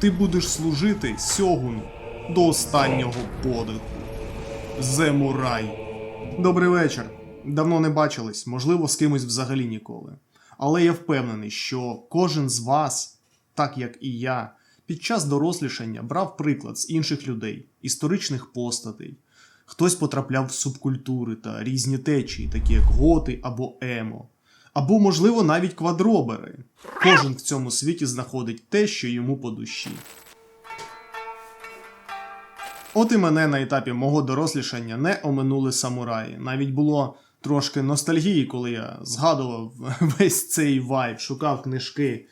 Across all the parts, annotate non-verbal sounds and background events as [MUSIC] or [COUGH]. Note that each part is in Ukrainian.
ти будеш служити сьогуну до останнього подиху. Земурай. Добрий вечір. Давно не бачились, можливо, з кимось взагалі ніколи. Але я впевнений, що кожен з вас, так як і я, під час дорослішання брав приклад з інших людей, історичних постатей. Хтось потрапляв в субкультури та різні течії, такі як готи або емо. Або, можливо, навіть квадробери. Кожен в цьому світі знаходить те, що йому по душі. От і мене на етапі мого дорослішання не оминули самураї. Навіть було трошки ностальгії, коли я згадував [LAUGHS] весь цей вайб, шукав книжки.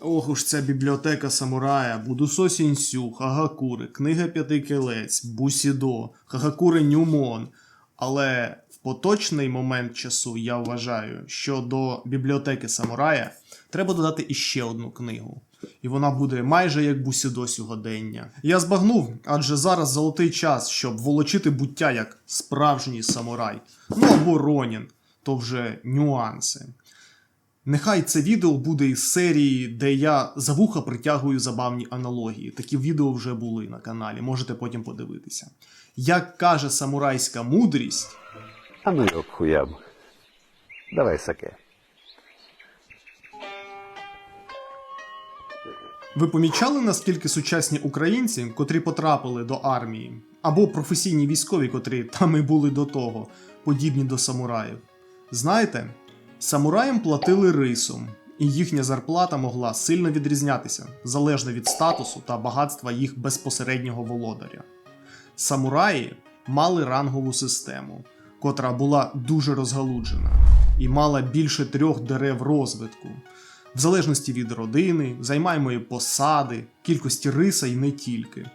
Ох уж ця бібліотека самурая, Будусо Сінсю, Хагакури, Книга П'яти Кілець, Бусідо, Хагакури Нюмон. Але поточний момент часу я вважаю, що до бібліотеки самурая треба додати іще одну книгу. І вона буде майже як бусідо сьогодення. Я збагнув, адже зараз золотий час, щоб волочити буття як справжній самурай. Ну або Ронін, то вже нюанси. Нехай це відео буде із серії, де я за вуха притягую забавні аналогії. Такі відео вже були на каналі, можете потім подивитися. Як каже самурайська мудрість, А ну його хуям. Давай саке. ви помічали, наскільки сучасні українці, котрі потрапили до армії, або професійні військові, котрі там і були до того, подібні до самураїв? Знаєте, самураям платили рисом, і їхня зарплата могла сильно відрізнятися залежно від статусу та багатства їх безпосереднього володаря. Самураї мали рангову систему, котра була дуже розгалуджена і мала більше трьох дерев розвитку, в залежності від родини, займаємої посади, кількості риса і не тільки.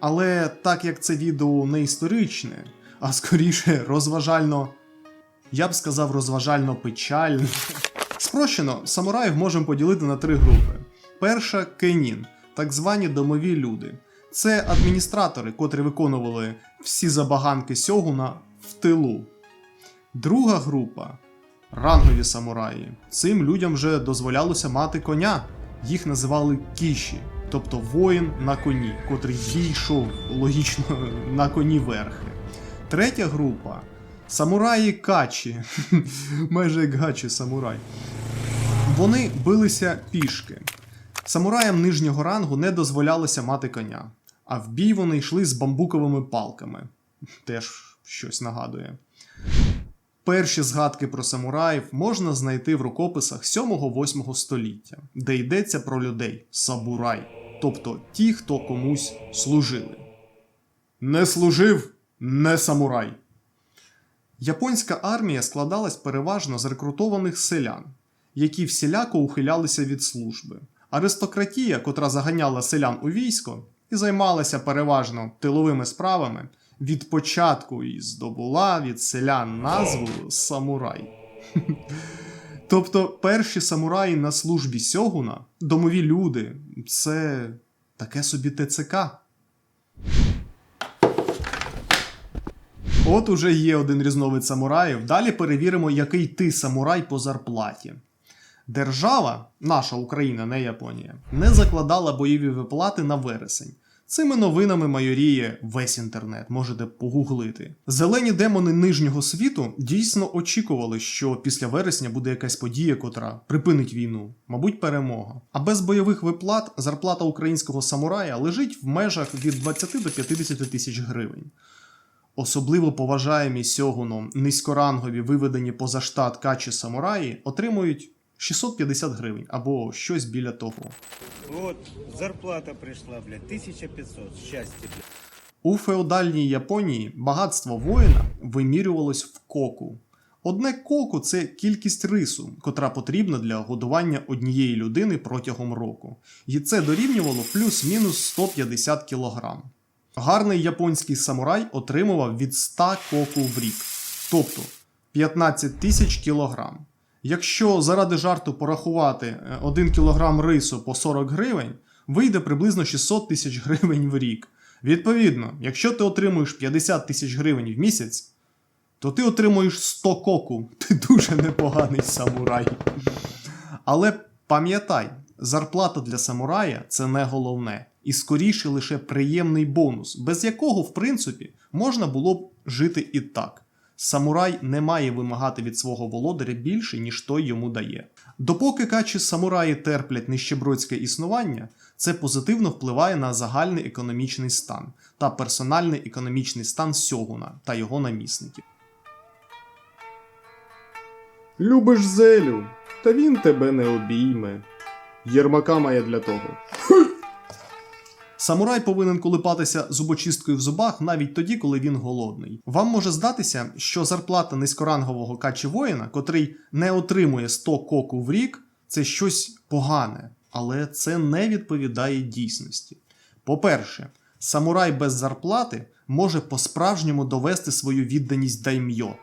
Але так як це відео не історичне, а скоріше розважально, я б сказав, розважально печальне. Спрощено, самураїв можемо поділити на три групи. Перша кенін, так звані домові люди. Це адміністратори, котрі виконували всі забаганки сьогуна в тилу. Друга група рангові самураї. Цим людям вже дозволялося мати коня. Їх називали кіші, тобто воїн на коні, котрий дійшов логічно на коні верхи. Третя група самураї качі, [LAUGHS] майже як гачі самурай. Вони билися пішки. Самураям нижнього рангу не дозволялося мати коня, а в бій вони йшли з бамбуковими палками. Теж щось нагадує. Перші згадки про самураїв можна знайти в рукописах 7-8 століття, де йдеться про людей сабурай, тобто ті, хто комусь служили. Не служив не самурай. Японська армія складалась переважно з рекрутованих селян, які всіляко ухилялися від служби. Аристократія, котра заганяла селян у військо і займалася переважно тиловими справами, від початку і здобула від селян назву самурай. [LAUGHS] Тобто перші самураї на службі сьогуна, домові люди, це таке собі ТЦК. От уже є один різновид самураїв. Далі перевіримо, який ти самурай по зарплаті. Держава, наша Україна, не Японія, не закладала бойові виплати на вересень. Цими новинами майоріє весь інтернет, можете погуглити. Зелені демони нижнього світу дійсно очікували, що після вересня буде якась подія, котра припинить війну, мабуть, перемога. А без бойових виплат зарплата українського самурая лежить в межах від 20 до 50 тисяч гривень. Особливо поважаємі сьогуном низькорангові виведені поза штат качі самураї отримують 650 гривень або щось біля того. Вот, зарплата пришла, блядь, 1500, счастье, блядь. У феодальній Японії багатство воїна вимірювалось в коку. Одне коку це кількість рису, котра потрібна для годування однієї людини протягом року. І це дорівнювало плюс-мінус 150 кг. Гарний японський самурай отримував від 100 коку в рік, тобто 15 тисяч кілограм. Якщо заради жарту порахувати 1 кг рису по 40 гривень, вийде приблизно 600 тисяч гривень в рік. Відповідно, якщо ти отримуєш 50 тисяч гривень в місяць, то ти отримуєш 100 коку. [LAUGHS] Ти дуже непоганий самурай. Але пам'ятай, зарплата для самурая це не головне, і скоріше лише приємний бонус, без якого, в принципі, можна було б жити і так. Самурай не має вимагати від свого володаря більше, ніж той йому дає. Допоки качі самураї терплять нищебродське існування, це позитивно впливає на загальний економічний стан та персональний економічний стан сьогуна та його намісників. Любиш зелю, та він тебе не обійме. Єрмака має для того. Самурай повинен колипатися зубочисткою в зубах навіть тоді, коли він голодний. Вам може здатися, що зарплата низькорангового качі воїна, котрий не отримує 100 коку в рік, це щось погане, але це не відповідає дійсності. По-перше, самурай без зарплати може по-справжньому довести свою відданість даймйо.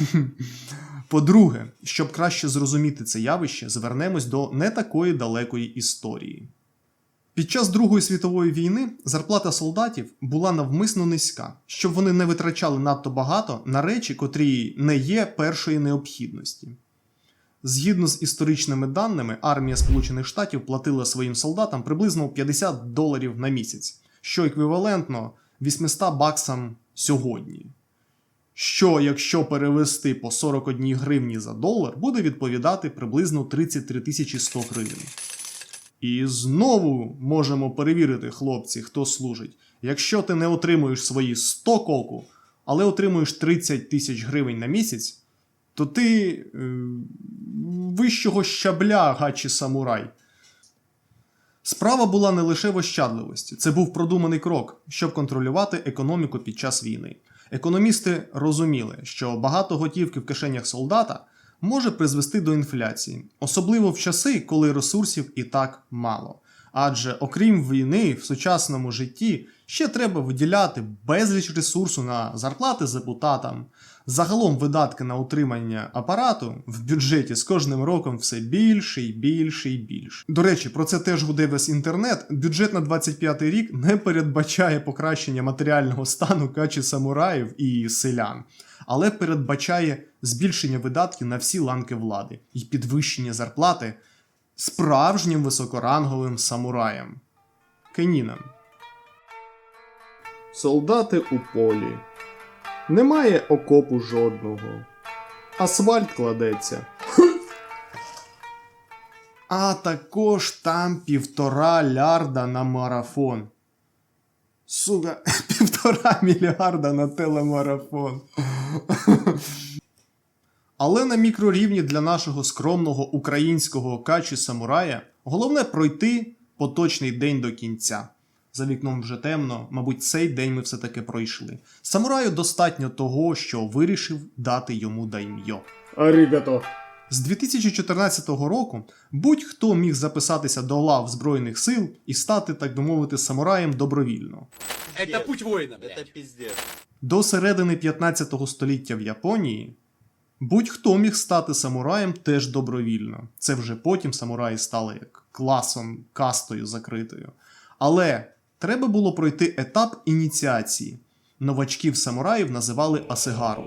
[LAUGHS] По-друге, щоб краще зрозуміти це явище, звернемось до не такої далекої історії. Під час Другої світової війни зарплата солдатів була навмисно низька, щоб вони не витрачали надто багато на речі, котрі не є першої необхідності. Згідно з історичними даними, армія Сполучених Штатів платила своїм солдатам приблизно 50 доларів на місяць, що еквівалентно 800 баксам сьогодні що, якщо перевести по 41 гривні за долар, буде відповідати приблизно 33 тисячі 100 гривень. І знову можемо перевірити, хлопці, хто служить. Якщо ти не отримуєш свої 100 коку, але отримуєш 30 тисяч гривень на місяць, то ти е, вищого щабля гачі самурай. Справа була не лише в ощадливості, це був продуманий крок, щоб контролювати економіку під час війни. Економісти розуміли, що багато готівки в кишенях солдата може призвести до інфляції, особливо в часи, коли ресурсів і так мало. Адже окрім війни, в сучасному житті ще треба виділяти безліч ресурсу на зарплати депутатам. Загалом видатки на утримання апарату в бюджеті з кожним роком все більше і більше і більше. До речі, про це теж гуде весь інтернет. Бюджет на 25 рік не передбачає покращення матеріального стану качі самураїв і селян, але передбачає збільшення видатків на всі ланки влади і підвищення зарплати справжнім високоранговим самураям. Кенінам. Солдати у полі. Немає окопу жодного. Асфальт кладеться. А також там півтора лярда на марафон. Сука, [LAUGHS] півтора мільярда на телемарафон. Але на мікрорівні для нашого скромного українського качі самурая головне пройти поточний день до кінця. За вікном вже темно, мабуть, цей день ми все-таки пройшли. Самураю достатньо того, що вирішив дати йому даймйо. Арігато. З 2014 року будь-хто міг записатися до лав Збройних сил і стати, так би мовити, самураєм добровільно. Это путь блядь. Это пиздец. До середини 15 століття в Японії будь-хто міг стати самураєм теж добровільно. Це вже потім самураї стали як класом, кастою закритою. Але треба було пройти етап ініціації. Новачків самураїв називали асигару.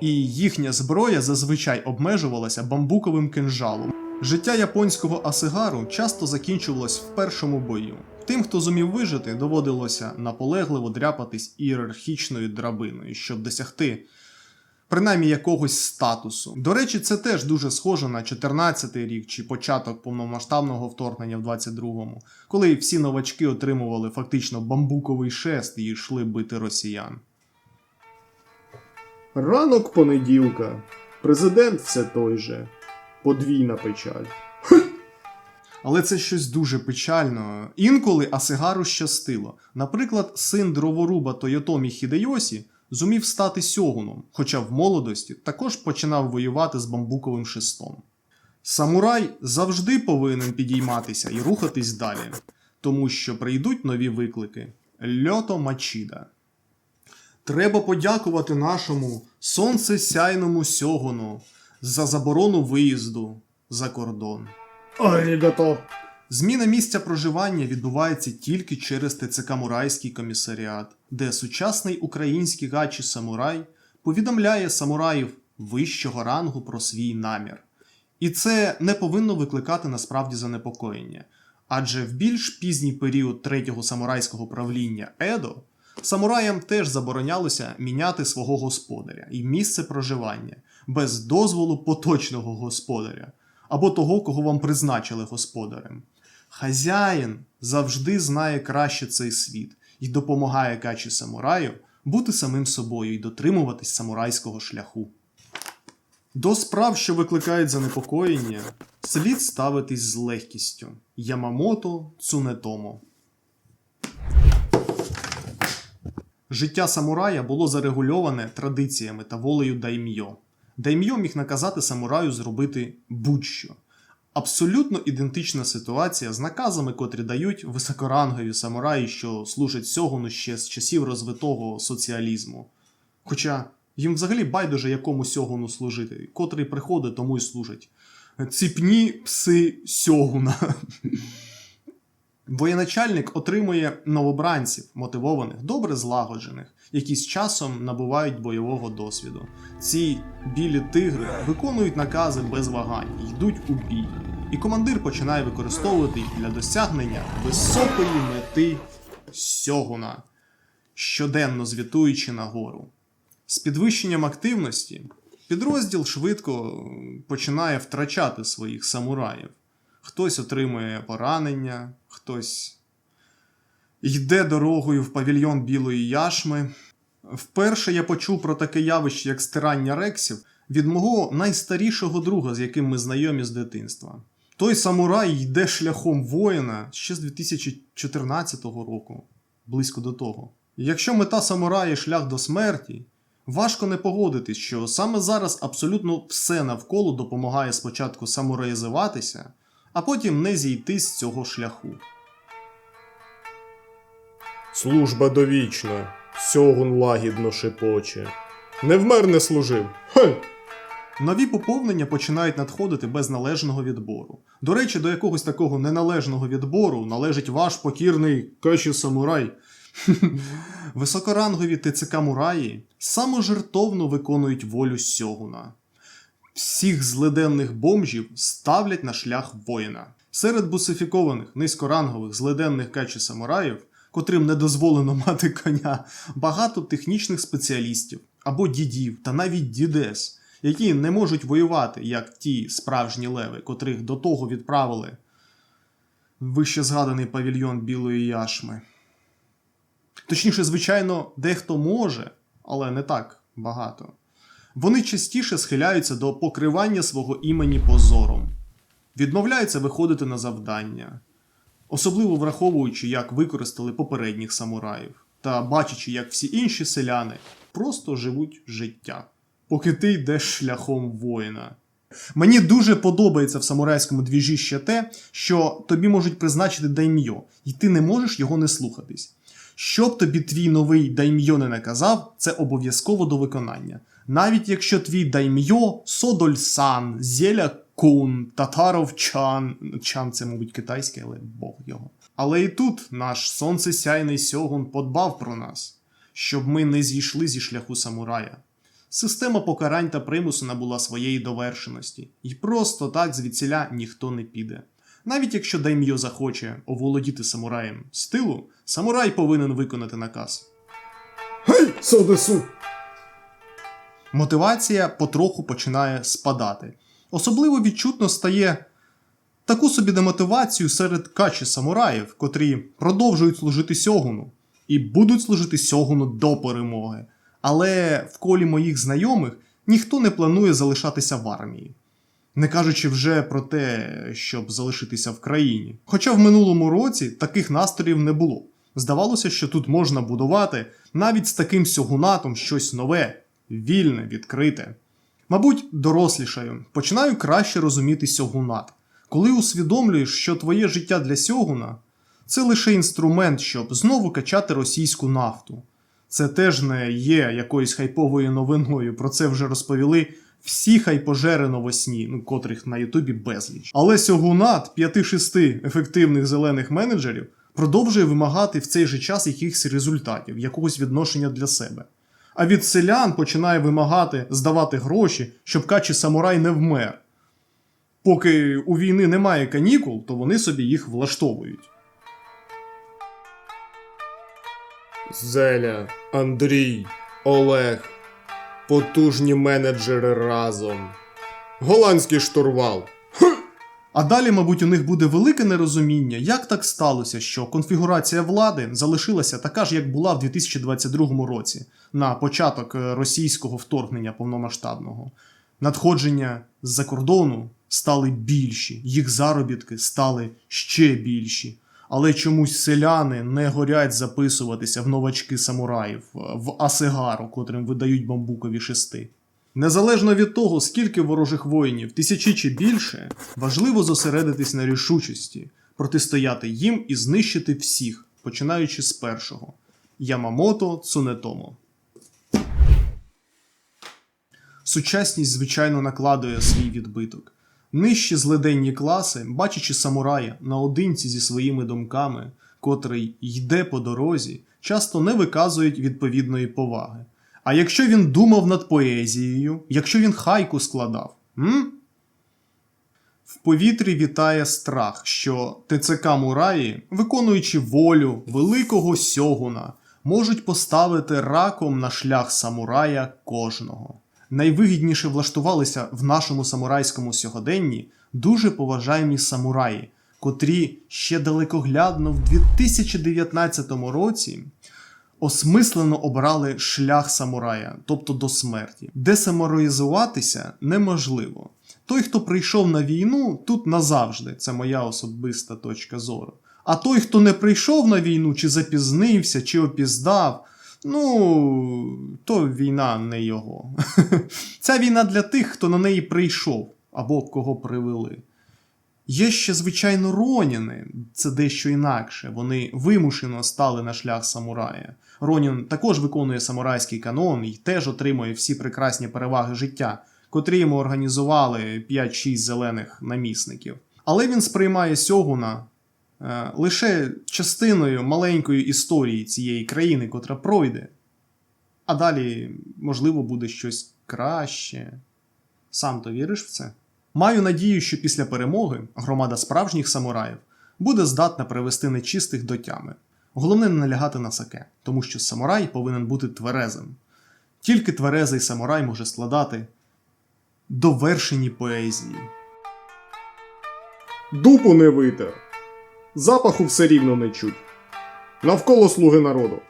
І їхня зброя зазвичай обмежувалася бамбуковим кинжалом. Життя японського асигару часто закінчувалось в першому бою. Тим, хто зумів вижити, доводилося наполегливо дряпатись ієрархічною драбиною, щоб досягти принаймні якогось статусу. До речі, це теж дуже схоже на 14-й рік чи початок повномасштабного вторгнення в 22-му, коли всі новачки отримували фактично бамбуковий шест і йшли бити росіян. Ранок понеділка. Президент все той же. Подвійна печаль. Але це щось дуже печально. Інколи Асигару щастило. Наприклад, син дроворуба Тойотомі Хідейосі зумів стати сьогуном, хоча в молодості також починав воювати з бамбуковим шестом. Самурай завжди повинен підійматися і рухатись далі, тому що прийдуть нові виклики. Льото Мачіда. Треба подякувати нашому сонцесяйному сьогуну за заборону виїзду за кордон. Арігато. Зміна місця проживання відбувається тільки через ТЦК Мурайський комісаріат, де сучасний український гачі самурай повідомляє самураїв вищого рангу про свій намір. І це не повинно викликати насправді занепокоєння. Адже в більш пізній період третього самурайського правління Едо самураям теж заборонялося міняти свого господаря і місце проживання без дозволу поточного господаря або того, кого вам призначили господарем. Хазяїн завжди знає краще цей світ і допомагає качі самураю бути самим собою і дотримуватись самурайського шляху. До справ, що викликають занепокоєння, слід ставитись з легкістю. Ямамото Цунетомо. Життя самурая було зарегульоване традиціями та волею даймйо. Даймйо міг наказати самураю зробити будь-що. Абсолютно ідентична ситуація з наказами, котрі дають високорангові самураї, що служать сьогону ще з часів розвитого соціалізму. Хоча їм взагалі байдуже якому сьогуну служити, котрий приходить, тому й служить. Ціпні пси сьогуна. [LAUGHS] Воєначальник отримує новобранців, мотивованих, добре злагоджених, які з часом набувають бойового досвіду. Ці білі тигри виконують накази без вагань, йдуть у бій. І командир починає використовувати їх для досягнення високої мети сьогуна, щоденно звітуючи нагору. З підвищенням активності підрозділ швидко починає втрачати своїх самураїв. Хтось отримує поранення, хтось йде дорогою в павільйон білої яшми. Вперше я почув про таке явище, як стирання рексів, від мого найстарішого друга, з яким ми знайомі з дитинства. Той самурай йде шляхом воїна ще з 2014 року, близько до того. Якщо мета самурая шлях до смерті, важко не погодитись, що саме зараз абсолютно все навколо допомагає спочатку самураїзуватися, а потім не зійти з цього шляху. Служба довічна, сьогун лагідно шепоче. Не вмер не служив. Хе! Нові поповнення починають надходити без належного відбору. До речі, до якогось такого неналежного відбору належить ваш покірний каші самурай. [LAUGHS] Високорангові ТЦК Мураї саможертовно виконують волю сьогуна. Всіх злиденних бомжів ставлять на шлях воїна. Серед бусифікованих низькорангових злиденних качі самураїв, котрим не дозволено мати коня, багато технічних спеціалістів або дідів та навіть дідес, які не можуть воювати, як ті справжні леви, котрих до того відправили вище згаданий павільйон білої яшми. Точніше, звичайно, дехто може, але не так багато. Вони частіше схиляються до покривання свого імені позором, відмовляються виходити на завдання, особливо враховуючи, як використали попередніх самураїв, та бачачи, як всі інші селяни просто живуть життя, поки ти йдеш шляхом воїна. Мені дуже подобається в самурайському двіжі ще те, що тобі можуть призначити даймйо, і ти не можеш його не слухатись. Що б тобі твій новий даймйо не наказав, це обов'язково до виконання. Навіть якщо твій даймйо Содоль-сан, Зєля Кун, Татаров Чан. Чан це, мабуть, китайське, але Бог його. Але і тут наш сонцесяйний сьогун подбав про нас, щоб ми не зійшли зі шляху самурая. Система покарань та примусу набула своєї довершеності, і просто так звідсіля ніхто не піде. Навіть якщо Даймйо захоче оволодіти самураєм з тилу, самурай повинен виконати наказ. Гей, Содесу! Мотивація потроху починає спадати. Особливо відчутно стає таку собі демотивацію серед качі самураїв, котрі продовжують служити сьогуну і будуть служити сьогуну до перемоги. Але в колі моїх знайомих ніхто не планує залишатися в армії. Не кажучи вже про те, щоб залишитися в країні. Хоча в минулому році таких настроїв не було. Здавалося, що тут можна будувати навіть з таким сьогунатом щось нове, вільне, відкрите. Мабуть, дорослішаю, починаю краще розуміти сьогунат, коли усвідомлюєш, що твоє життя для сьогуна це лише інструмент, щоб знову качати російську нафту. Це теж не є якоюсь хайповою новиною, про це вже розповіли всі хайпожери новосні, ну котрих на Ютубі безліч. Але сьогунат 5-6 ефективних зелених менеджерів продовжує вимагати в цей же час якихось результатів, якогось відношення для себе. А від селян починає вимагати здавати гроші, щоб качі самурай не вмер. Поки у війни немає канікул, то вони собі їх влаштовують. Зеля, Андрій, Олег. Потужні менеджери разом. Голландський штурвал. А далі, мабуть, у них буде велике нерозуміння, як так сталося, що конфігурація влади залишилася така ж, як була в 2022 році, на початок е, російського вторгнення повномасштабного. Надходження з-за кордону стали більші, їх заробітки стали ще більші. Але чомусь селяни не горять записуватися в новачки самураїв, е, в Асигару, котрим видають бамбукові шести. Незалежно від того, скільки ворожих воїнів, тисячі чи більше, важливо зосередитись на рішучості, протистояти їм і знищити всіх, починаючи з першого Ямамото Цунетомо. Сучасність, звичайно, накладує свій відбиток. Нижчі злиденні класи, бачачи самурая наодинці зі своїми думками, котрий йде по дорозі, часто не виказують відповідної поваги. А якщо він думав над поезією, якщо він хайку складав, м? в повітрі вітає страх, що ТЦК Мураї, виконуючи волю великого сьогуна, можуть поставити раком на шлях самурая кожного. Найвигідніше влаштувалися в нашому самурайському сьогоденні дуже поважаємі самураї, котрі ще далекоглядно в 2019 році осмислено обрали шлях самурая, тобто до смерті. Десамураїзуватися неможливо. Той, хто прийшов на війну, тут назавжди, це моя особиста точка зору. А той, хто не прийшов на війну, чи запізнився, чи опіздав, ну, то війна не його. [LAUGHS] Ця війна для тих, хто на неї прийшов або кого привели. Є ще, звичайно, роніни, це дещо інакше. Вони вимушено стали на шлях самурая. Ронін також виконує самурайський канон і теж отримує всі прекрасні переваги життя, котрі йому організували 5-6 зелених намісників. Але він сприймає сьогуна е, лише частиною маленької історії цієї країни, котра пройде. А далі, можливо, буде щось краще. Сам то віриш в це? Маю надію, що після перемоги громада справжніх самураїв буде здатна привести нечистих до тями. Головне не налягати на саке, тому що самурай повинен бути тверезим. Тільки тверезий самурай може складати довершені поезії. Дупу не витер. Запаху все рівно не чуть. Навколо слуги народу.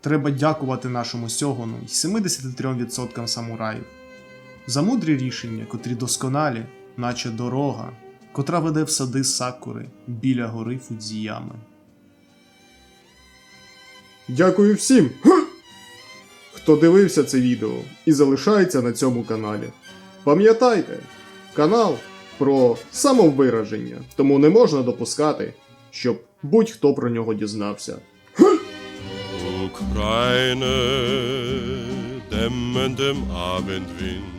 Треба дякувати нашому сьогону й 73% самураїв за мудрі рішення, котрі досконалі, наче дорога, котра веде в сади сакури біля гори Фудзіями. Дякую всім, хто дивився це відео і залишається на цьому каналі. Пам'ятайте, канал про самовираження, тому не можна допускати, щоб будь-хто про нього дізнався. Ukraine, dämmendem Abendwind.